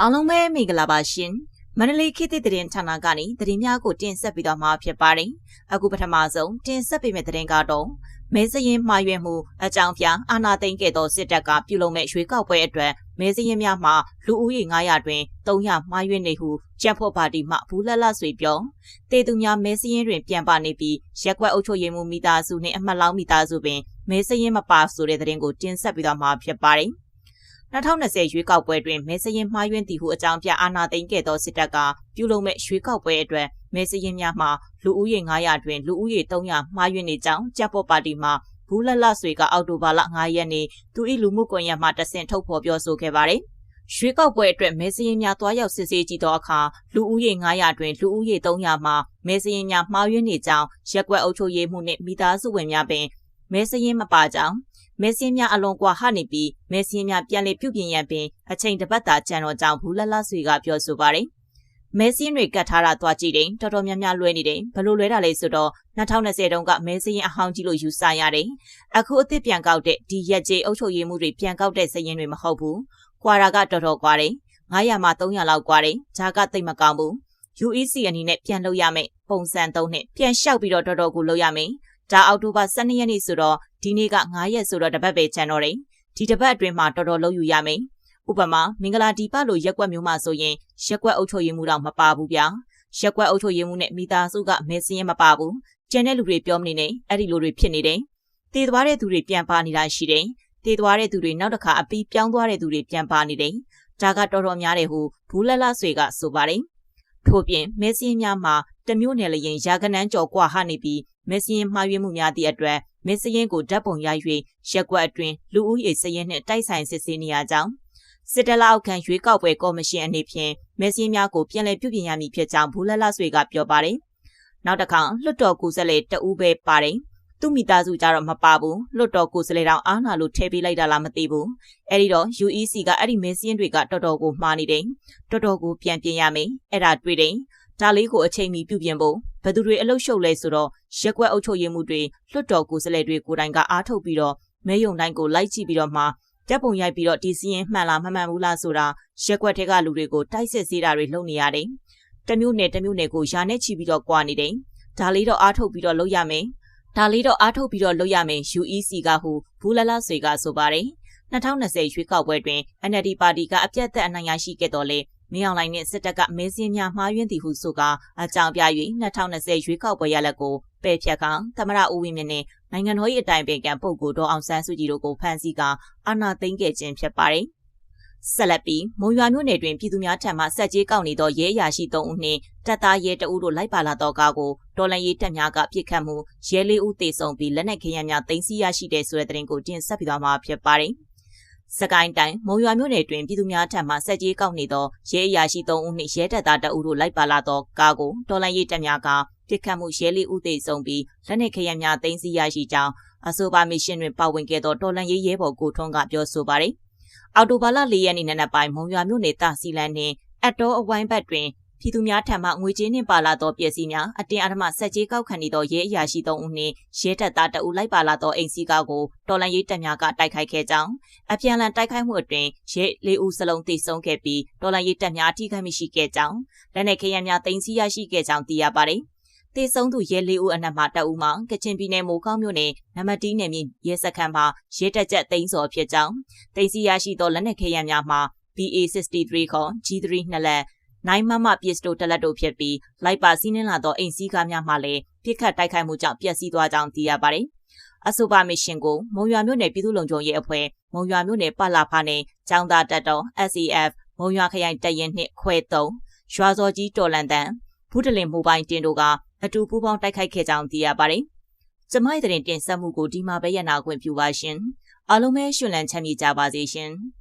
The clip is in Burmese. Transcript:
အားလုံးပဲမင်္ဂလာပါရှင်မန္တလေးခေတ်သစ်သတင်းဌာနကနေသတင်းများကိုတင်ဆက်ပေးသွားမှာဖြစ်ပါတယ်အခုပထမဆုံးတင်ဆက်ပေးမယ့်သတင်းကတော့မဲစရင်မှားရွက်မှုအကြောင်းပြအာနာသိမ့်ခဲ့သောစစ်တပ်ကပြုလုပ်မဲ့ရွှေကောက်ပွဲအတွက်မဲစရင်များမှာလူဦးရေ900တွင်300မှားရွက်နေဟုကြံ့ဖို့ပါတီမှဘူးလက်လဆွေပြောတေသူများမဲစရင်တွင်ပြန်ပါနေပြီးရက်ကွက်အုပ်ချုပ်ရေးမှူးမိသားစုနှင့်အမှတ်လောင်းမိသားစုပင်မဲစရင်မပါဆိုတဲ့သတင်းကိုတင်ဆက်ပေးသွားမှာဖြစ်ပါတယ် 2020ရွေးကောက်ပွဲတွင်မဲစရင်မှားယွင်းသည်ဟုအကြောင်းပြအာဏာသိမ်းခဲ့သောစစ်တပ်ကပြုလုပ်မဲ့ရွေးကောက်ပွဲအတွက်မဲစရင်များမှာလူဦးရေ900တွင်လူဦးရေ300မှားယွင်းနေကြောင်းကြက်ပေါ်ပါတီမှဘူးလလဆွေကအောက်တိုဘာလ9ရက်နေ့သူ၏လူမှုကွန်ရက်မှတဆင့်ထုတ်ဖော်ပြောဆိုခဲ့ပါတယ်။ရွေးကောက်ပွဲအတွက်မဲစရင်များတွားရောက်စစ်ဆေးကြည့်သောအခါလူဦးရေ900တွင်လူဦးရေ300မှာမဲစရင်များမှားယွင်းနေကြောင်းရက်ကွက်အုပ်ချုပ်ရေးမှုနှင့်မိသားစုဝင်များပင်မဲစရင်မပါကြောင်း မဲစင်းများအလွန်ကွာဟနေပြီးမဲစင်းများပြန်လည်ပြုပြင်ရန်ပင်အချိန်တစ်ပတ်သာကြံတော့ကြောင်းဘူးလလဆွေကပြောဆိုပါတယ်။မဲစင်းတွေကတ်ထားတာသွားကြည့်တယ်တော်တော်များများလွဲနေတယ်ဘလို့လွဲတာလဲဆိုတော့2020တုန်းကမဲစင်းအဟောင်းကြီးလို့ယူဆရတယ်။အခုအသစ်ပြန်ကောက်တဲ့ဒီရက်ကျေအုပ်ချုပ်ရေးမှုတွေပြန်ကောက်တဲ့စရင်တွေမဟုတ်ဘူး။ကွာတာကတော်တော်ကွာတယ်။900မှ300လောက်ကွာတယ်။ဂျာကသိမ့်မကောင်းဘူး။ UEC အနေနဲ့ပြန်လုပ်ရမယ်ပုံစံ3နဲ့ပြန်လျှောက်ပြီးတော့တော်တော်ကိုလုပ်ရမယ်။ ဒါအောက်တိုဘာ12ရက်နေ့ဆိုတော့ဒီနေ့က9ရက်ဆိုတော့တပတ်ပဲကျန်တော့တယ်ဒီတပတ်အတွင်းမှာတော်တော်လုံးယူရမယ်ဥပမာမင်္ဂလာဒီပလိုရက်ွက်မျိုးမှဆိုရင်ရက်ွက်အုပ်ချုပ်ရေးမှုတော့မပါဘူးဗျာရက်ွက်အုပ်ချုပ်ရေးမှုနဲ့မိသားစုကမဲစင်းရမပါဘူးကျန်တဲ့လူတွေပြောမနေနဲ့အဲ့ဒီလိုတွေဖြစ်နေတယ်တည်သွားတဲ့သူတွေပြန်ပါနေတာရှိတယ်တည်သွားတဲ့သူတွေနောက်တစ်ခါအပီးပြောင်းသွားတဲ့သူတွေပြန်ပါနေတယ်ဒါကတော်တော်များတယ်ဟုဘူးလလဆွေကဆိုပါတယ်ထို့ပြင်မဲစင်းများမှာ တမျိုးနယ်လျင်ရာကနန်းကျော်ကွာဟနေပြီးမဲစင်းမှားယွင်းမှုများသည့်အတွက်မင်းစရင်ကိုဓာတ်ပုံရိုက်၍ရက်ကွက်အတွင်းလူဦးရေစရင်နှင့်တိုက်ဆိုင်စစ်ဆေးနေရကြောင်းစစ်တလောက်ခံရွေးကောက်ပွဲကော်မရှင်အနေဖြင့်မဲစင်းများကိုပြန်လည်ပြုပြင်ရမည်ဖြစ်ကြောင်းဘူလလဆွေကပြောပါတယ်။နောက်တစ်ခါလွှတ်တော်ကိုယ်စားလှယ်တဦးပဲပါတယ်။သူ့မိသားစုကြတော့မပါဘူးလွတ်တော်ကိုယ်စားလှယ်တောင်အားနာလို့ထည့်ပေးလိုက်တာလားမသိဘူးအဲ့ဒီတော့ UEC ကအဲ့ဒီမဲစင်းတွေကတော်တော်ကိုမှားနေတယ်တော်တော်ကိုပြန်ပြင်ရမယ်အဲ့ဒါတွေ့တယ် ဒါလေးကိုအချိန်မီပြုပြင်ဖို့ဘယ်သူတွေအလုရှုပ်လဲဆိုတော့ရက်ကွက်အုပ်ချုပ်ရေးမှုတွေလွတ်တော်ကိုယ်စားလှယ်တွေကိုယ်တိုင်ကအားထုတ်ပြီးတော့မဲယုံတိုင်းကိုလိုက်ကြည့်ပြီးတော့မှတက်ပုံရိုက်ပြီးတော့ဒီစီရင်မှန်လားမမှန်ဘူးလားဆိုတာရက်ကွက်ထဲကလူတွေကိုတိုက်စစ်စေးတာတွေလုပ်နေရတယ်။တမျိုးနဲ့တမျိုးနဲ့ကိုယာနဲ့ချီပြီးတော့ကြွားနေတယ်။ဒါလေးတော့အားထုတ်ပြီးတော့လုပ်ရမယ်။ဒါလေးတော့အားထုတ်ပြီးတော့လုပ်ရမယ် UEC ကဟုဘူးလလဆွေကဆိုပါတယ်။2020ရွေးကောက်ပွဲတွင် NLD ပါတီကအပြတ်သက်အနိုင်ရရှိခဲ့တော်လဲ မင်းအောင်လှိုင်နဲ့စစ်တပ်ကမဲစင်းများမှားယွင်းသည်ဟုဆိုကအကြောင်းပြ၍2020ရွေးကောက်ပွဲရလဒ်ကိုပယ်ဖြတ်ကသမရဦးဝင်းမြင့်နဲ့နိုင်ငံတော်၏အတိုင်ပင်ခံပုဂ္ဂိုလ်ဒေါအောင်ဆန်းစုကြည်တို့ကိုဖမ်းဆီးကအာဏာသိမ်းခဲ့ခြင်းဖြစ်ပါတယ်။ဆက်လက်ပြီးမုံရွာမြို့နယ်တွင်ပြည်သူများထံမှဆက်ကြေးကောက်နေသောရဲအရာရှိ3ဦးနှင့်တပ်သားရဲ2ဦးတို့လိုက်ပါလာသောကားကိုတော်လန်ရေးတပ်များကပြစ်ခတ်မှုရဲ4ဦးသေဆုံးပြီးလက်နက်ခဲယမ်းများတင်စီရရှိတဲ့ဆိုတဲ့သတင်းကိုတင်ဆက်ပြီးသွားမှာဖြစ်ပါတယ်။ စကိုင်းတိုင်းမုံရွာမြို့နယ်တွင်ပြည်သူများထံမှစက်ကြီးကောက်နေသောရဲအရာရှိ3ဦးနှင့်ရဲတပ်သား2ဦးတို့လိုက်ပါလာသောကားကိုတော်လိုင်းရေးတပ်များကပြစ်ခတ်မှုရဲလေးဦးသိဆုံးပြီးလက်နက်ခဲယမ်းများသိမ်းဆည်းရရှိကြောင်းအဆိုပါမစ်ရှင်တွင်ပါဝင်ခဲ့သောတော်လန်ရေးရဲဘော်ကိုထွန်းကပြောဆိုပါရယ်အော်တိုဘာလ၄ရက်နေ့နံနက်ပိုင်းမုံရွာမြို့နယ်တာစီလန်နှင့်အတော်အဝိုင်းဘက်တွင် ပြည်သူများထံမှငွေကြေးနှင့်ပါလာသောပစ္စည်းများအတင်းအဓမ္မဆက်ကြေးကောက်ခံနေသောရဲအရာရှိ3ဦးနှင့်ရဲတပ်သား2ဦးလိုက်ပါလာသောအိမ်စီးကားကိုတော်လန်ရေးတပ်များကတိုက်ခိုက်ခဲ့ကြောင်းအပြန်အလှန်တိုက်ခိုက်မှုအတွင်းရဲ၄ဦးစလုံးသေဆုံးခဲ့ပြီးတော်လန်ရေးတပ်များထိခိုက်မိရှိခဲ့ကြောင်းလက်နက်ခဲယမ်းများတင်စီရရှိခဲ့ကြောင်းသိရပါတယ်။တေဆုံးသူရဲလေးဦးအနက်မှတအူးမှကချင်ပြည်နယ်မိုးကောင်းမြို့နယ်နမတီးနယ်မြေရဲစခန်းမှာရဲတပ်ချက်သိန်းစော်ဖြစ်ကြောင်းတင်စီရရှိသောလက်နက်ခဲယမ်းများမှာ BA63 ခေါ် G3 နှစ်လက် နိုင်မမပစ္စတိုတလက်တို့ဖြစ်ပြီးလိုက်ပါစီးနှင်းလာသောအိမ်စည်းကားများမှလည်းပြစ်ခတ်တိုက်ခိုက်မှုကြောင့်ပျက်စီးသွားကြောင်းသိရပါတယ်။အဆိုပါမစ်ရှင်ကိုမုံရွာမြို့နယ်ပြည်သူ့လုံခြုံရေးအဖွဲ့မုံရွာမြို့နယ်ပလာဖာနယ်ကျောင်းသားတပ်တော် SCF မုံရွာခရိုင်တရင်နှင့်ခွဲ3ရွာစော်ကြီးတော်လန်တန်ဖူးတလင်မိုဘိုင်းတင်တို့ကအတူပူးပေါင်းတိုက်ခိုက်ခဲ့ကြောင်းသိရပါတယ်။ကျမရဲ့တင်ဆက်မှုကိုဒီမှာပဲရနာခွင့်ပြုပါရှင်။အားလုံးပဲရှင်လန်းချမ်းမြေကြပါစေရှင်။